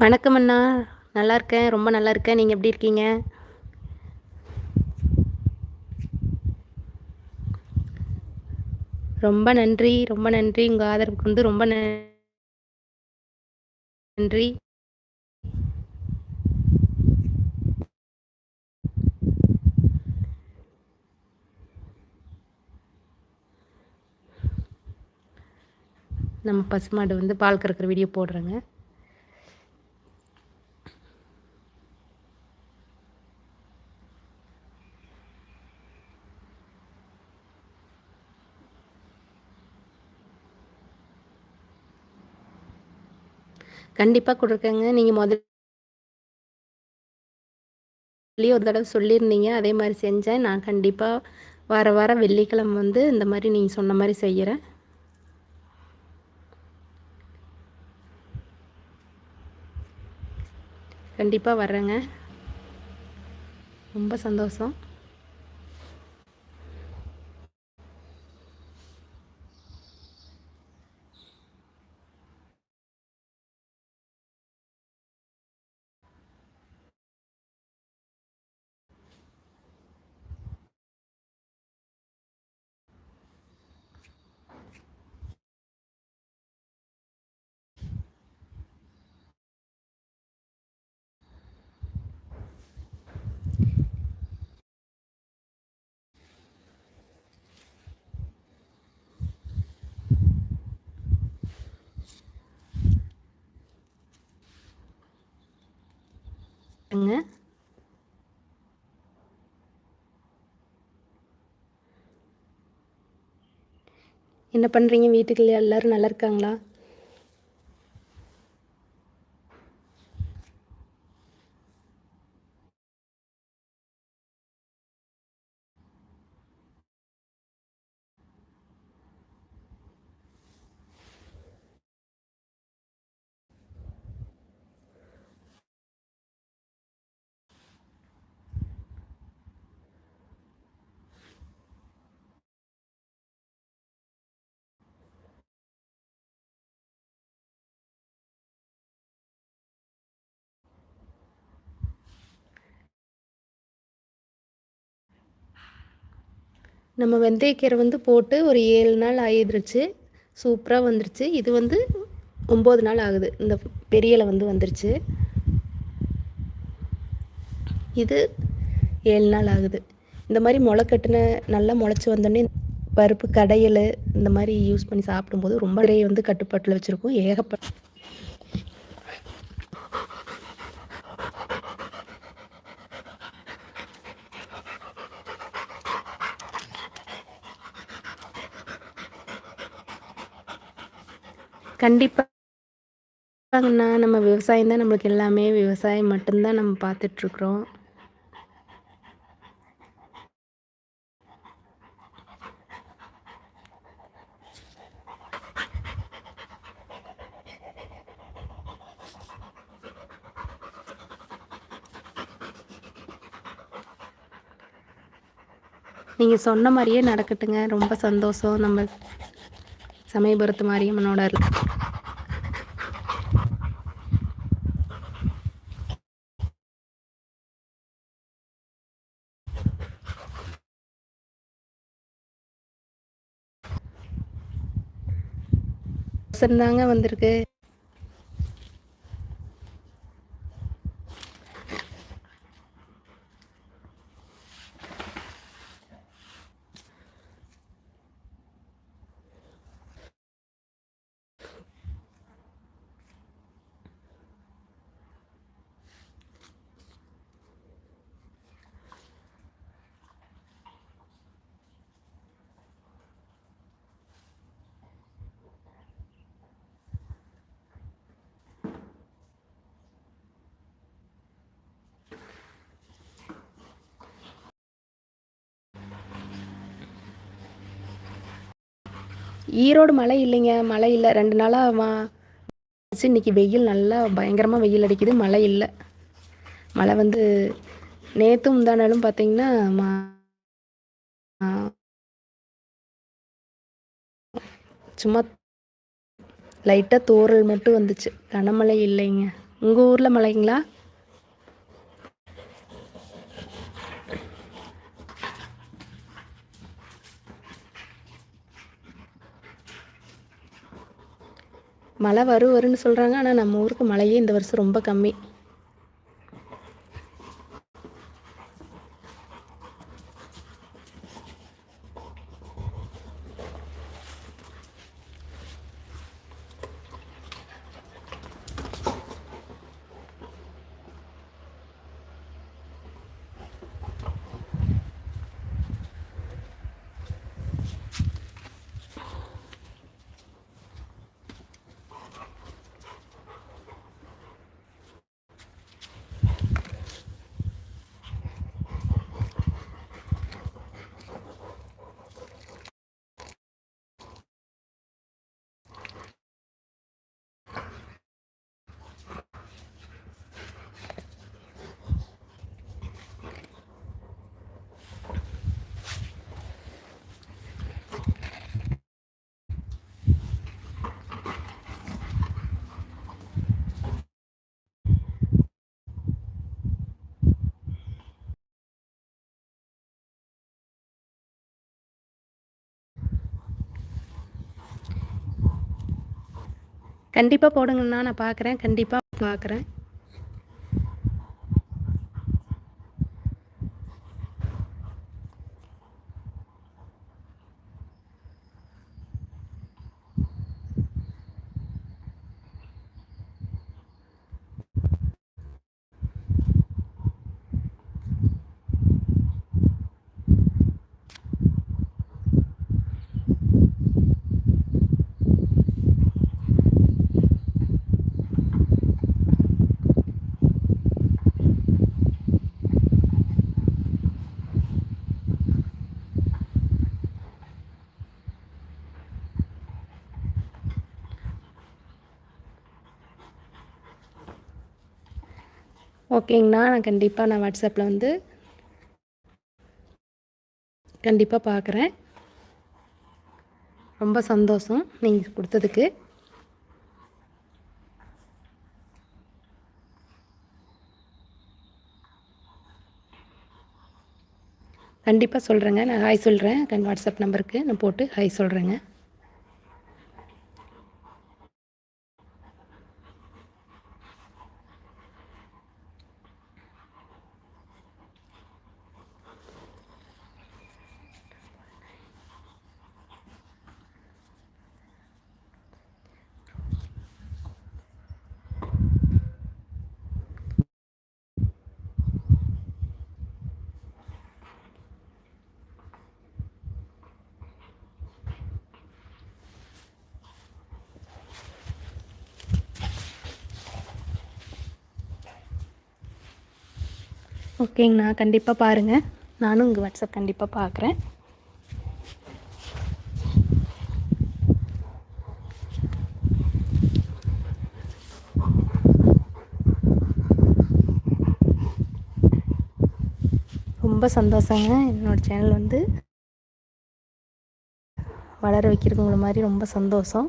வணக்கம் அண்ணா. நல்லா இருக்கேன். ரொம்ப நல்லா இருக்கேன். நீங்கள் எப்படி இருக்கீங்க? ரொம்ப நன்றி. ரொம்ப நன்றி. உங்கள் ஆதரவுக்கு வந்து ரொம்ப நன்றி. நம்ம பசுமாடு வந்து பால் கறக்கிற வீடியோ போடுறேங்க. கண்டிப்பாக கொடுக்குறேங்க நீங்கள் முதல் ஒரு தடவை சொல்லியிருந்தீங்க. அதே மாதிரி செஞ்சேன். நான் கண்டிப்பாக வார வாரம் வெள்ளிக்கிழமை வந்து இந்த மாதிரி நீங்கள் சொன்ன மாதிரி செய்கிறேன் கண்டிப்பாக வர்றேங்க. ரொம்ப சந்தோஷம். என்ன பண்ணுறீங்க வீட்டுக்குள்ளே? எல்லோரும் நல்லா இருக்காங்களா? நம்ம வெந்தயக்கீரை வந்து போட்டு ஒரு ஏழு நாள் ஆயிடுச்சு. சூப்பராக வந்துருச்சு. இது வந்து ஒம்பது நாள் ஆகுது. இந்த பெரியலை வந்து வந்துருச்சு. இது ஏழு நாள் ஆகுது. இந்த மாதிரி முளை கட்டின நல்லா முளைச்சி வந்தோடனே பருப்பு கடையல் இந்த மாதிரி யூஸ் பண்ணி சாப்பிடும்போது ரொம்ப வந்து கட்டுப்பாட்டில் வச்சுருக்கோம். ஏகப்பட்ட கண்டிப்பாங்கண்ணா நம்ம விவசாயம் தான் நம்மளுக்கு எல்லாமே விவசாயம் மட்டும்தான் நம்ம பார்த்துட்ருக்குறோம். நீங்கள் சொன்ன மாதிரியே நடக்கட்டுங்க. ரொம்ப சந்தோஷம். நம்ம சமயபுரத்து மாரியம்மனோட தாங்க வந்திருக்கு. ஈரோடு மழை இல்லைங்க. மழை இல்லை. ரெண்டு நாளாக வா இன்னைக்கு வெயில் நல்லா பயங்கரமாக வெயில் அடிக்குது. மழை இல்லை. மழை வந்து நேற்றும் முந்தானாலும் பார்த்தீங்கன்னா மா சும்மா லைட்டாக தோறல் மட்டும் வந்துச்சு. கனமழை இல்லைங்க. உங்கள் ஊரில் மழைங்களா? மழை வரும் வரும்னு சொல்கிறாங்க ஆனால் நம்ம ஊருக்கு மழையே இந்த வருஷம் ரொம்ப கம்மி. கண்டிப்பாக போடுங்கண்ணா நான் பார்க்குறேன் கண்டிப்பாக பார்க்குறேன் ஓகேங்கண்ணா. நான் கண்டிப்பாக நான் வாட்ஸ்அப்பில் வந்து கண்டிப்பாக பார்க்குறேன் ரொம்ப சந்தோஷம் நீங்கள் கொடுத்ததுக்கு. கண்டிப்பாக சொல்கிறேங்க நான் ஹாய் சொல்கிறேன் கண் வாட்ஸ்அப் நம்பருக்கு நான் போட்டு ஹாய் சொல்கிறேங்க ஓகேங்கண்ணா கண்டிப்பாக பாருங்கள் நானும் உங்கள் வாட்ஸ்அப் கண்டிப்பாக பார்க்குறேன் ரொம்ப சந்தோஷங்க. என்னோடய சேனல் வந்து வளர வைக்கிறவங்கள மாதிரி ரொம்ப சந்தோஷம்.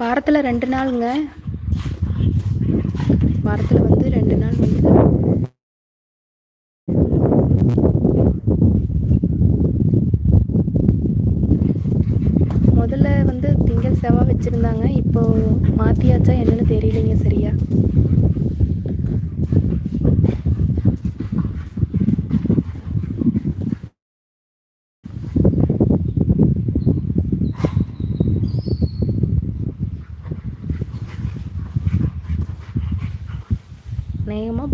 வாரத்தில் ரெண்டு நாளுங்க. வாரத்தில் வந்து ரெண்டு நாள் வந்து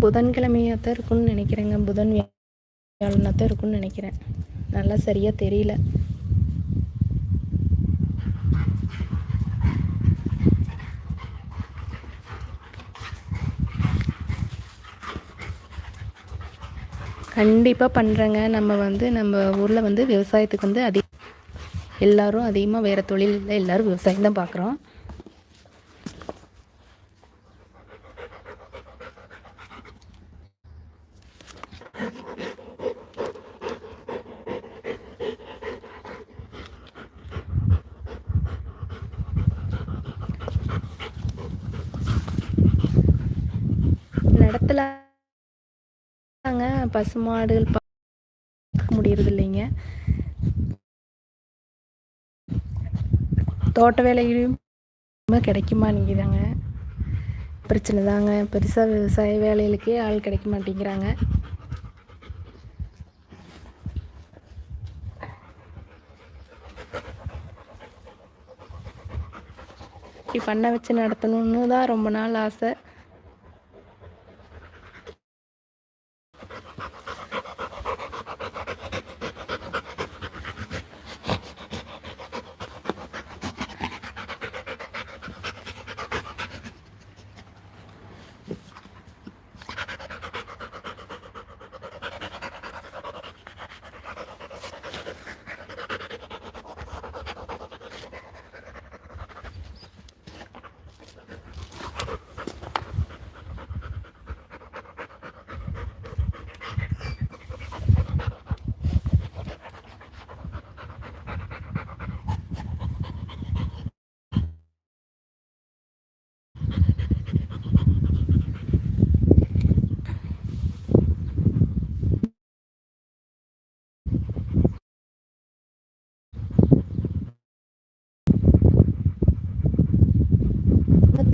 புதன்கிழமையாக தான் இருக்கும்னு நினைக்கிறேங்க. புதன் வியாழனாக தான் இருக்கும்னு நினைக்கிறேன். நல்லா சரியாக தெரியல. கண்டிப்பாக பண்ணுறேங்க நம்ம வந்து நம்ம ஊரில் வந்து விவசாயத்துக்கு வந்து அதிக எல்லாரும் அதிகமாக வேறு தொழில் இல்லை. எல்லோரும் விவசாயம் தான் பார்க்குறோம் நடத்தல பசுமாடுகள் பார்க்க முடியறது இல்லைங்க தோட்ட வேலையிலும் கிடைக்குமா தாங்க பிரச்சனை தாங்க. பெருசாக விவசாய வேலைகளுக்கே ஆள் கிடைக்க மாட்டேங்கிறாங்க. இப்படி பண்ண வச்சு நடத்தணும்னு தான் ரொம்ப நாள் ஆசை.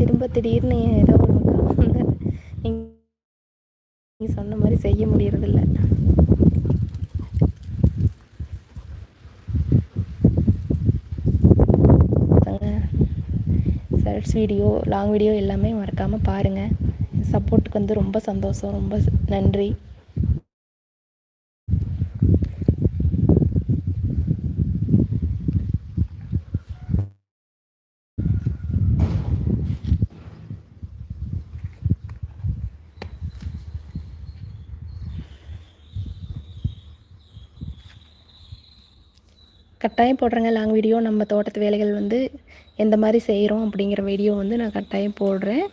திரும்ப திடீர்னு ஏதோ ஒன்று வந்து நீங்கள் சொன்ன மாதிரி செய்ய முடியறதில்ல. ஷார்ட்ஸ் வீடியோ லாங் வீடியோ எல்லாமே மறக்காமல் பாருங்கள் சப்போர்ட்டுக்கு வந்து ரொம்ப சந்தோஷம் ரொம்ப நன்றி. கட்டாயம் போடுறேங்க. லாங் வீடியோ நம்ம தோட்டத்து வேலைகள் வந்து எந்த மாதிரி செய்கிறோம் அப்படிங்கிற வீடியோ வந்து நான் கட்டாயம் போடுறேன்.